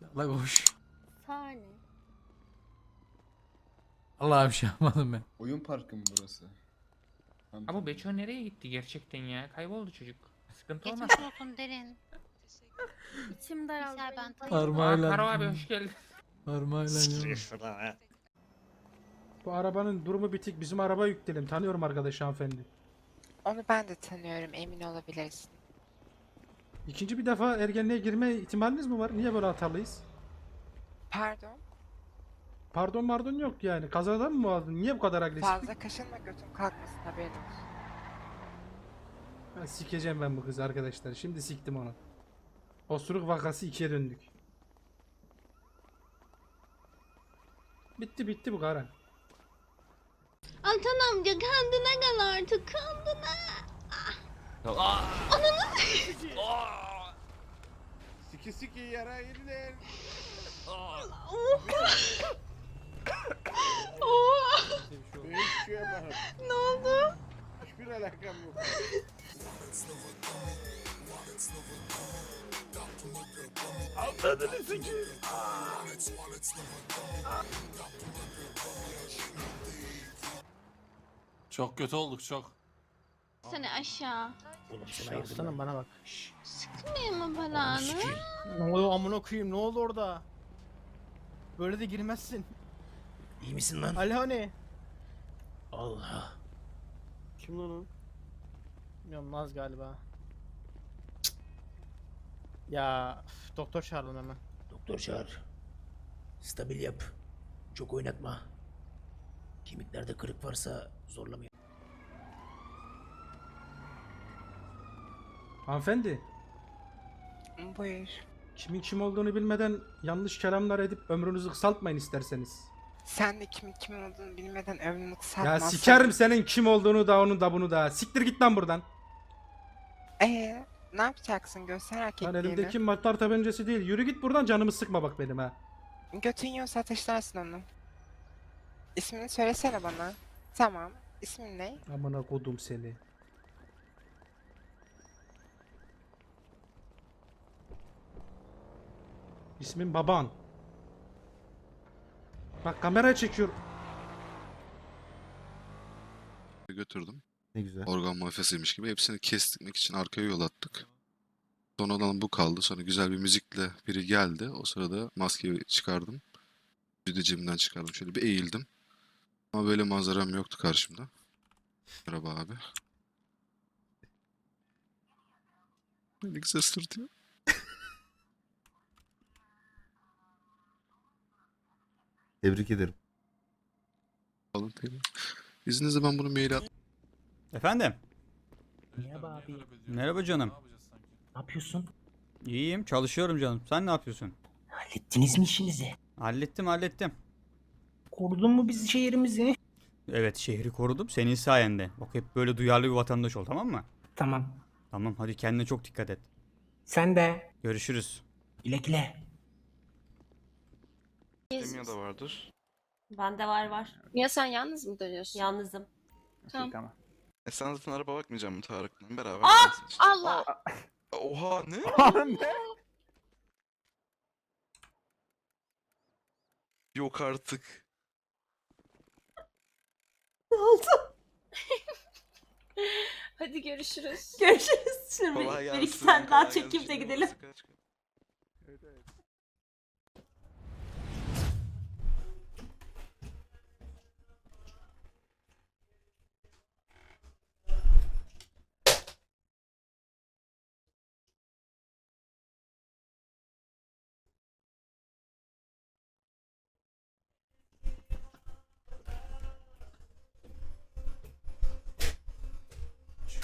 Çağla koş. Sahne. Allah'ım şey yapmadım ben. Oyun parkı mı burası? Ha bu Beço nereye gitti gerçekten ya? Kayboldu çocuk. Sıkıntı olmaz. Geçmiş olsun derin. İçim daraldı. Güzel, ben. Aa, Parmağıyla. Karo abi hoş geldin. Parmağıyla. Bu arabanın durumu bitik. Bizim araba yükleyelim. Tanıyorum arkadaş hanımefendi. Onu ben de tanıyorum emin olabilirsin. İkinci bir defa ergenliğe girme ihtimaliniz mi var? Niye böyle hatalıyız? Pardon Pardon mardon yok yani. Kazadan mı aldın? Niye bu kadar agresif? fazla kaşınma götüm kalkmasın haberin olsun. Ben sikeceğim ben bu kızı arkadaşlar. Şimdi siktim onu. Osuruk vakası ikiye döndük. Bitti bitti bu Karen. Altan amca kendine gel artık kendine. Siki siki yara yeriler. Ben hiçbir şeye bakmadım. ne oldu? Hiçbir alakam yok. Anladın siki. Çok kötü olduk çok. Seni aşağı. Aslanım bana bak. Sıkmayayım mı belanı? Ne oluyor amına koyayım ne oldu orada? Böyle de girmezsin. İyi misin lan? Alhane. Allah. Kim lan o? Bilmiyorum Naz galiba. Cık. Ya üf, doktor çağıralım hemen. Doktor çağır. Stabil yap. Çok oynatma. Kemiklerde kırık varsa zorlamayın. Hanımefendi. Buyur. Kimin kim olduğunu bilmeden yanlış kelamlar edip ömrünüzü kısaltmayın isterseniz. Sen de kimin kimin olduğunu bilmeden ömrünü Ya kısaltmazsan. sikerim senin kim olduğunu da onu da bunu da. Siktir git lan buradan. Ee, ne yapacaksın göster Lan erkekliğini. elimdeki matlar tabancası değil. Yürü git buradan canımı sıkma bak benim ha. Götün yiyorsa ateşlersin onu. İsmini söylesene bana. Tamam. İsmin ne? Amına kodum seni. İsmim baban. Bak kamera çekiyor. götürdüm. Ne güzel. Organ mafyasıymış gibi. Hepsini kestirmek için arkaya yol attık. Sonradan bu kaldı. Sonra güzel bir müzikle biri geldi. O sırada maskeyi çıkardım. Bir de cebimden çıkardım. Şöyle bir eğildim. Ama böyle manzaram yoktu karşımda. Merhaba abi. Ne güzel sırtıyor. Tebrik ederim. İzninizle ben bunu mail at. Efendim? Merhaba abi. Merhaba canım. Ne yapıyorsun? İyiyim, çalışıyorum canım. Sen ne yapıyorsun? Hallettiniz mi işinizi? Hallettim, hallettim. Korudun mu bizi şehrimizi? Evet, şehri korudum senin sayende. Bak hep böyle duyarlı bir vatandaş ol, tamam mı? Tamam. Tamam, hadi kendine çok dikkat et. Sen de. Görüşürüz. Güle güle. Kimya da vardır. Bende var var. Ya sen yalnız mı dönüyorsun? Yalnızım. Tamam. E sen zaten araba bakmayacağım mı Tarık'la beraber? Ah! işte. Allah! Oha ne? Yok artık. Ne oldu? Hadi görüşürüz. Görüşürüz. Şimdi Kolay bir gelsin. iki tane daha kolay çekeyim de gelsin. gidelim. Kaç- kaç-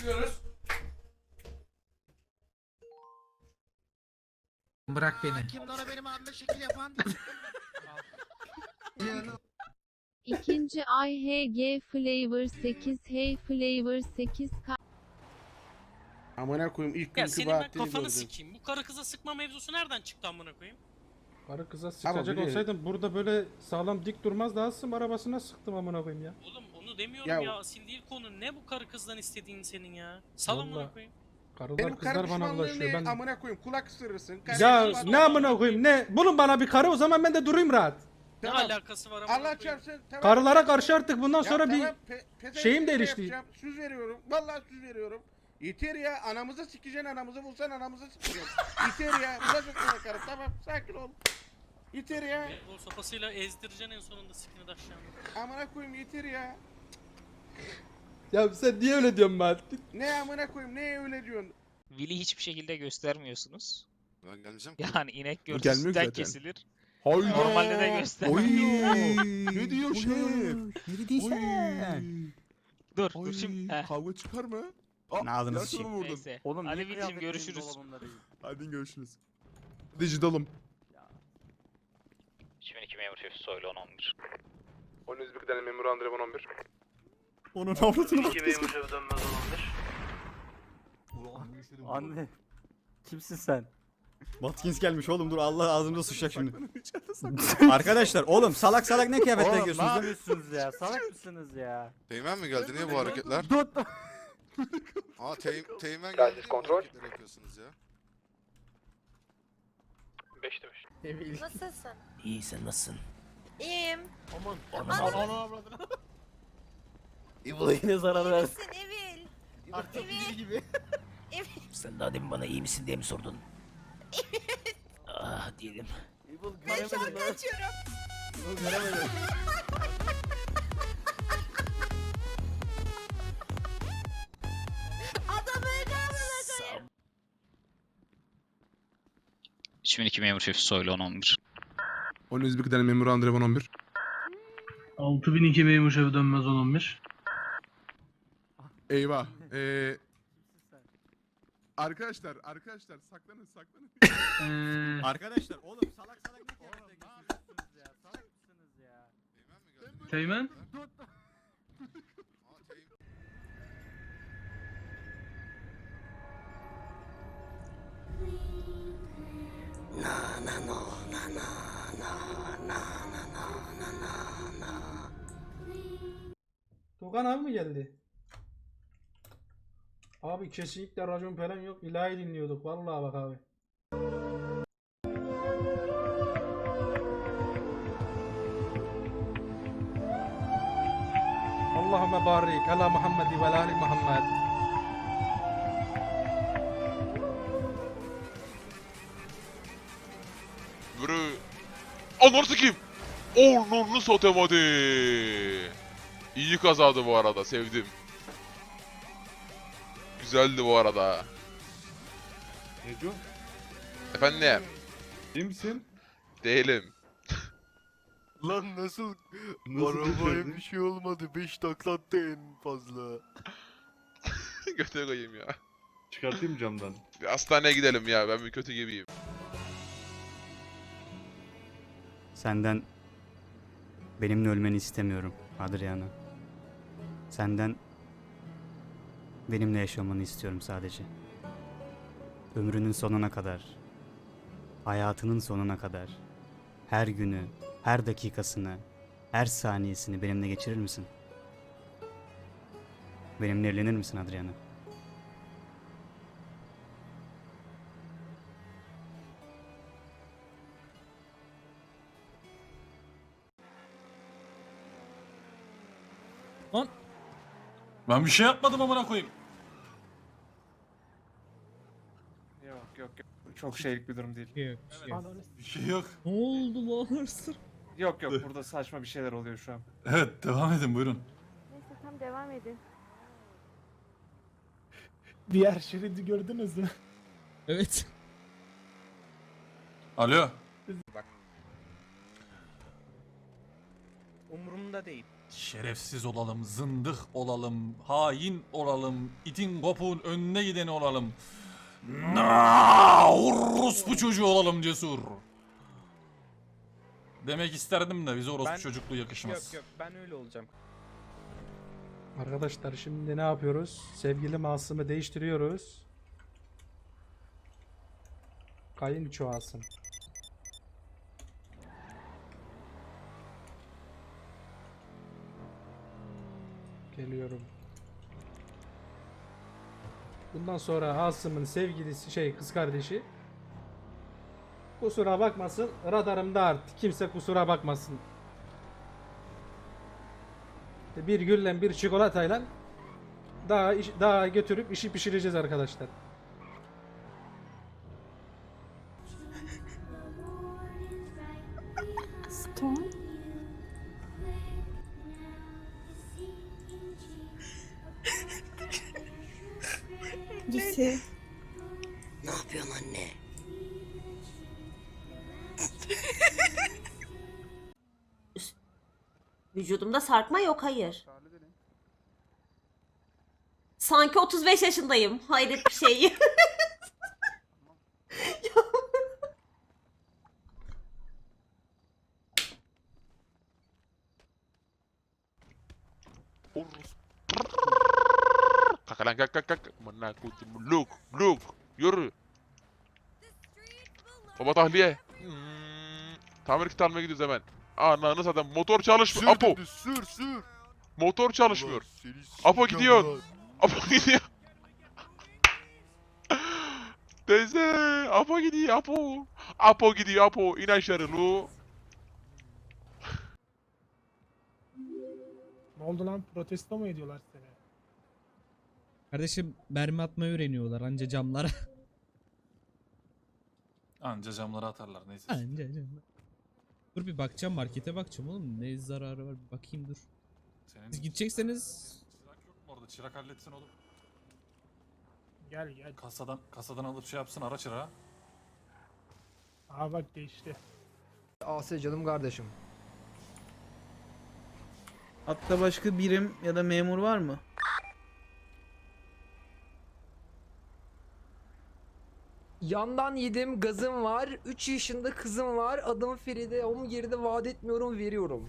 Çıkıyoruz. Bırak beni. Kim ona benim abime şekil yapan? İkinci ay HG Flavor 8 Hey Flavor 8 Amına koyayım ilk Ya günkü senin ben Bahattin'i kafanı gördüm. sikeyim. Bu karı kıza sıkma mevzusu nereden çıktı amına koyayım? Karı kıza sıkacak biliyorum. olsaydım burada böyle sağlam dik durmaz daha sım arabasına sıktım amına koyayım ya. Oğlum onu demiyorum Ya- ya. Asil değil konu. Ne bu karı kızdan istediğin senin ya? Sal amına Vallahi- koyayım. Karılar Benim kızlar karı bana pişmanlığı ulaşıyor. ne? Ben... Amına koyayım kulak ısırırsın. Ya kardeşim ne bana- amına koyayım ne? Bulun bana bir karı o zaman ben de durayım rahat. Tamam. alakası var Allah çarpsın. Tamam. Karılara karşı artık bundan Ya sonra bir tamam, pe- pezevenk şeyim şey değişti. yapacağım, Söz veriyorum. Vallahi söz veriyorum. Yeter ya anamızı sikeceksin anamızı bulsan anamızı sikeceksin. Yeter ya. Bulaşık sana karı tamam sakin ol. Yeter ya. Bol sopasıyla ezdireceksin en sonunda sikini de aşağı. Amına koyayım yeter ya. Ya sen niye öyle diyorsun ben? Ne amına koyayım ne öyle diyorsun. Vili hiçbir şekilde göstermiyorsunuz. Ben gelmeyeceğim ki. Yani inek gelmiyor görsün sütten zaten. kesilir. Hayda. Normalde de göstermiyor. Ne diyor şey? Ne dedin sen? Dur dur şimdi. Heh, Kavga çıkar mı? Ne ağzını sıçayım. neyse. Oğlum Hadi Vili'cim görüşürüz. Hadi görüşürüz. Dijitalım. 2002 memur şefi soylu 10-11. Onun Özbek'ten memur Andrevan 11. Onun avradını bak. Anne. Kimsin sen? Watkins gelmiş oğlum dur Allah ağzımda sıçacak şimdi. Arkadaşlar oğlum salak salak ne kıyafetle Oğlum ne giyiyorsunuz lan? yapıyorsunuz ya? Salak mısınız ya? Teğmen mi geldi? Niye bu hareketler? Dur. Aa teğ teğmen geldi. Niye bu hareketler yapıyorsunuz ya? Nasılsın? İyi sen nasılsın? İyiyim. İbola yine zarar versin. Nesin Evil? Artık biri gibi. Sen daha demin bana iyi misin diye mi sordun? ah diyelim. İbol göremedim lan. Kaçıyorum. İbol göremedim. Adamı öldüremez. 2002 memur şefi soylu 10-11. Onun Özbek'ten memur Andrevan 11. 6002 memur şefi dönmez 11. Eyvah. Ee, arkadaşlar arkadaşlar saklanın saklanın. Eee Arkadaşlar oğlum salak salak ne kıyafetle giyiyorsunuz? ya? Salak mısınız ya? Teğmen mi geldi? Teğmen? Aa teğmen. Tugan abi mi geldi? Abi kesinlikle racon falan yok. İlahi dinliyorduk. Vallahi bak abi. Allahümme barik ala Muhammed ve ali Muhammed. Bürü. Ananı sikeyim. Onurlu sotemadi. İyi kazadı bu arada sevdim. Güzeldi bu arada. Ne diyor? Efendim İyi misin? değilim. Lan nasıl? Nasıl Arabaya bir şey olmadı. 5 taklattı en fazla. Göte koyayım ya. Çıkartayım camdan. Bir hastaneye gidelim ya ben bir kötü gibiyim. Senden benimle ölmeni istemiyorum Adriana. Senden benimle yaşamanı istiyorum sadece. Ömrünün sonuna kadar, hayatının sonuna kadar, her günü, her dakikasını, her saniyesini benimle geçirir misin? Benimle evlenir misin Adriana? Ben bir şey yapmadım amına koyayım. Yok yok yok. Çok şeylik bir durum değil. Bir şey yok. Ne oldu lan hırsız? Yok yok burada saçma bir şeyler oluyor şu an. Evet devam edin buyurun. Neyse tam devam edin. Diğer şeridi gördünüz mü? Evet. Alo. Umurumda değil. Şerefsiz olalım, zındık olalım, hain olalım, itin kopuğun önüne gideni olalım. Na, orospu çocuğu olalım cesur. Demek isterdim de bize orospu Ben- çocukluğu yakışmaz. Yok yok ben öyle olacağım. Arkadaşlar şimdi ne yapıyoruz? Sevgili Masım'ı değiştiriyoruz. Kayınço Asım. Geliyorum. Bundan sonra Asım'ın sevgilisi şey kız kardeşi. Kusura bakmasın radarımda artık kimse kusura bakmasın. Bir gülle bir çikolatayla daha iş- daha götürüp işi pişireceğiz arkadaşlar. Gisi. Ne yapıyorsun anne? Vücudumda sarkma yok hayır. Sanki 35 yaşındayım. Hayret bir şey. Kalk lan kalk kalk kalk. Kutum. Look look. Yürü. Baba tahliye. Hmm. Tamir kiti almaya gidiyoruz hemen. Ananı zaten motor çalışmıyor. Apo. Sür sür. Motor çalışmıyor. Apo gidiyor. Apo gidiyor. Teyze. Apo gidiyor Apo. Apo gidiyor Apo. İn aşağı lu. Ne oldu lan? Protesto mu ediyorlar seni? Kardeşim mermi atmayı öğreniyorlar anca camlara. Anca camlara atarlar neyse. anca camlara. Dur bir bakacağım markete bakacağım oğlum. Ne zararı var bir bakayım dur. Senin Siz gidecekseniz çırak yok mu orada? Çırak halletsin oğlum. Gel gel. Kasadan kasadan alıp şey yapsın ara çırağı. Aa bak geçti. Asya canım kardeşim. Hatta başka birim ya da memur var mı? Yandan yedim gazım var. 3 yaşında kızım var. Adım Feride. Onu geride vaat etmiyorum veriyorum.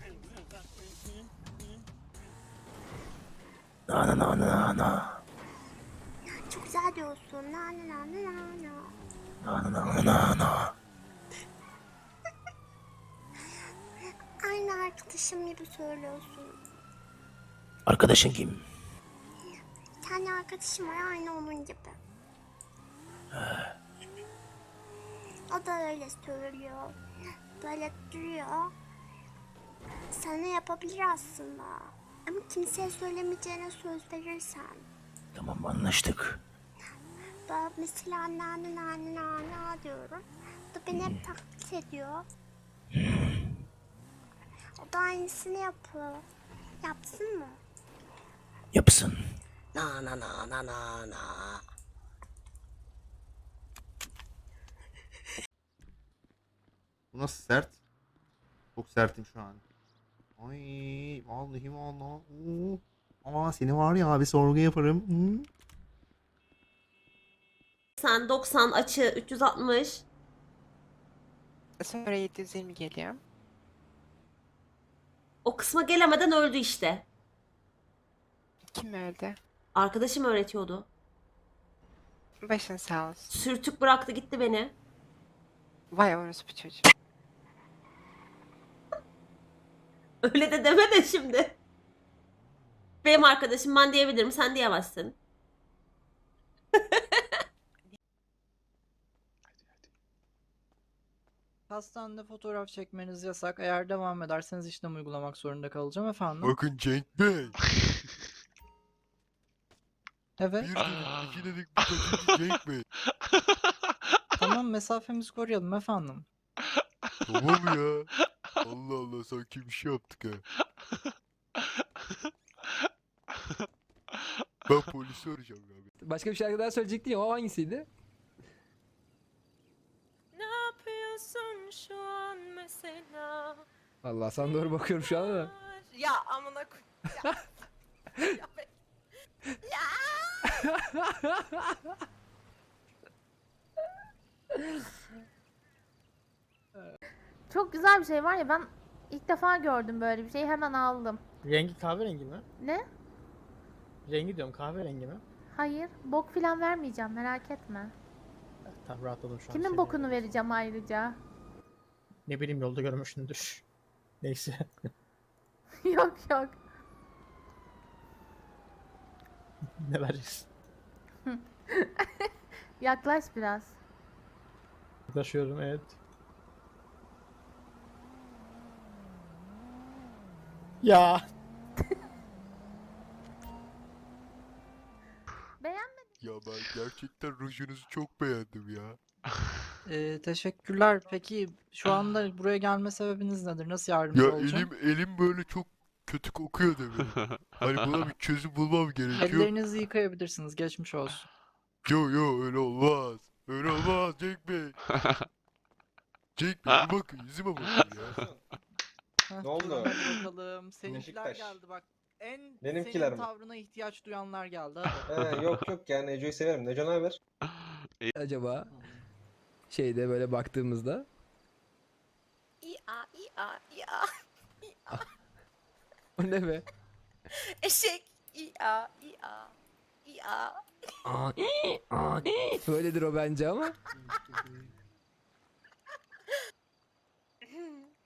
Çok güzel diyorsun. Na na na na na na. Aynı arkadaşım gibi söylüyorsun. Arkadaşın kim? Bir tane arkadaşım var aynı onun gibi. O da öyle söylüyor. Böyle duruyor. Sana yapabilir aslında. Ama kimseye söylemeyeceğine söz verirsen. Tamam anlaştık. Ben mesela nane nane nane diyorum. O da beni hep taklit ediyor. O da aynısını yapıyor. Yapsın mı? Yapsın. Na na na na na na. Bu nasıl sert? Çok sertim şu an. Ay vallahi vallahi. Oo. Ama seni var ya bir sorgu yaparım. Hı? Sen 90 açı 360. Sonra 720 geliyor. O kısma gelemeden öldü işte. Kim öldü? Arkadaşım öğretiyordu. Başın sağ olsun. Sürtük bıraktı gitti beni. Vay orospu çocuğu. Öyle de deme de şimdi. Benim arkadaşım ben diyebilirim sen diyemezsin. Hastanede fotoğraf çekmeniz yasak. Eğer devam ederseniz işlem uygulamak zorunda kalacağım efendim. Bakın Cenk Bey. Evet. Bir dedik, iki dedik, bu kaçıncı Cenk Bey. tamam mesafemizi koruyalım efendim. Tamam ya. Allah Allah sanki bir şey yaptık ha. Ben polisi arayacağım ya. Başka bir şarkı daha söyleyecektin ya o hangisiydi? Ne yapıyorsun şu an mesela? Allah sana doğru bakıyorum şu anda da. Ya amına koy. Ya. ya be- Çok güzel bir şey var ya ben ilk defa gördüm böyle bir şeyi hemen aldım. Rengi kahverengi mi? Ne? Rengi diyorum kahverengi mi? Hayır. Bok filan vermeyeceğim merak etme. Tamam rahatladım şu an. Kimin seni. bokunu vereceğim ayrıca? Ne bileyim yolda görmüşsündür. Neyse. yok yok. ne vereceksin? Yaklaş biraz. Yaklaşıyorum evet. Ya. Beğenmedim. Ya ben gerçekten rujunuzu çok beğendim ya. Ee, teşekkürler. Peki şu anda buraya gelme sebebiniz nedir? Nasıl yardımcı olacağım? elim böyle çok kötü kokuyor demin. Hani buna bir çözüm bulmam gerekiyor. Ellerinizi yıkayabilirsiniz. Geçmiş olsun. Yo yo öyle olmaz. Öyle olmaz Cenk Bey. Cenk Bey bir bakın yüzüme bakın ya. Ne oldu? Bakalım. Seninkiler Beşiktaş. geldi bak. En Benimkiler senin mi? tavrına ihtiyaç duyanlar geldi. Hadi. He, yok yok yani Neco'yu severim. Neco ne haber? Acaba şeyde böyle baktığımızda İya iya iya. o ne be? Eşek. İya iya. İya. Böyledir o bence ama.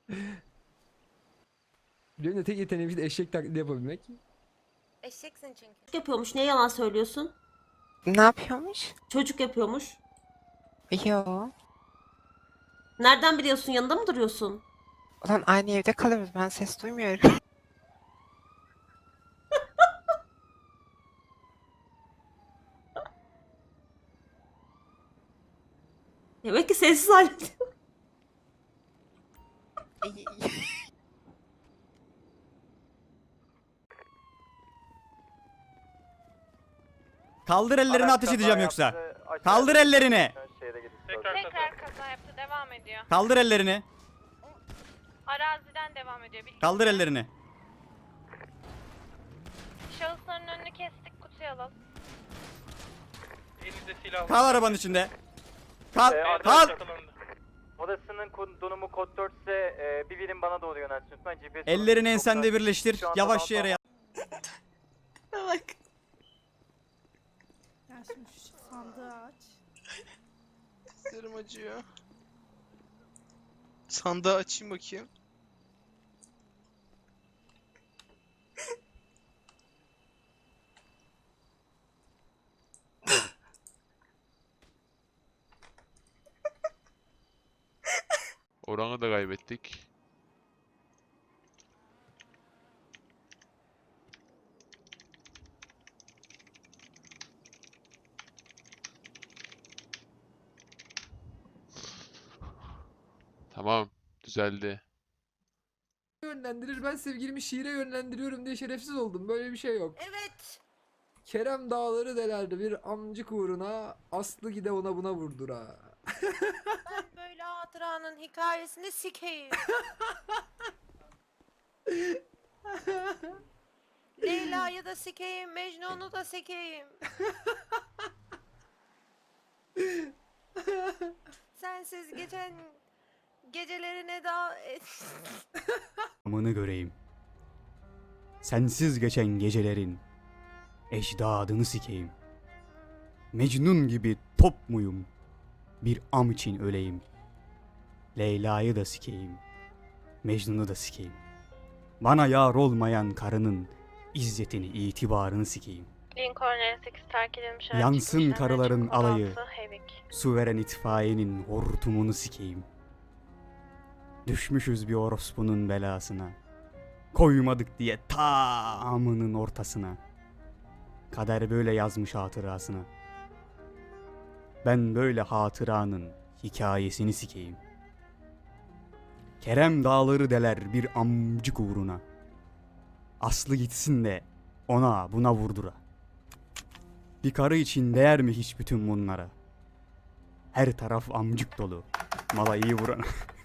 Benim de tek yeteneğim de eşek taklidi yapabilmek. Eşeksin çünkü. Çocuk yapıyormuş. Niye yalan söylüyorsun? Ne yapıyormuş? Çocuk yapıyormuş. Yo. Nereden biliyorsun? Yanında mı duruyorsun? Ulan aynı evde kalıyoruz. Ben ses duymuyorum. Demek ki sessiz halde. Kaldır ellerini ateş edeceğim yoksa. Kaldır ellerini. Tekrar kaza yaptı. Devam ediyor. Kaldır ellerini. Araziden devam ediyor. Kaldır ellerini. Şahısların önünü kestik. Kutuya alalım. Kal arabanın içinde. Kal. Kal. Odasının konumu kod 4 ise bir birim bana doğru yönelsin. Lütfen GPS Ellerini ensende birleştir. Yavaş yere yat. Bak. Ya şimdi şu sandığı aç. Dizlerim acıyor. Sandığı açayım bakayım. Oranı da kaybettik. Tamam, düzeldi. Yönlendirir ben sevgilimi şiire yönlendiriyorum diye şerefsiz oldum. Böyle bir şey yok. Evet. Kerem dağları delerdi bir amcık uğruna Aslı gide ona buna vurdura. Ben böyle hatıranın hikayesini sikeyim. Leyla'yı da sikeyim, Mecnun'u da sikeyim. Sensiz geçen gecelerine daha... Amını göreyim. Sensiz geçen gecelerin ecdadını sikeyim. Mecnun gibi top muyum? Bir am için öleyim. Leyla'yı da sikeyim. Mecnun'u da sikeyim. Bana yar olmayan karının izzetini, itibarını sikeyim. Lincoln 58 terk edilmiş. Yansın karıların alayı. Suveren itfaiyenin hortumunu sikeyim. Düşmüşüz bir orospunun belasına. Koymadık diye tamının ortasına. Kader böyle yazmış hatırasına. Ben böyle hatıranın hikayesini sikeyim. Kerem dağları deler bir amcık uğruna. Aslı gitsin de ona buna vurdura. Bir karı için değer mi hiç bütün bunlara? Her taraf amcık dolu. Mala iyi vurana.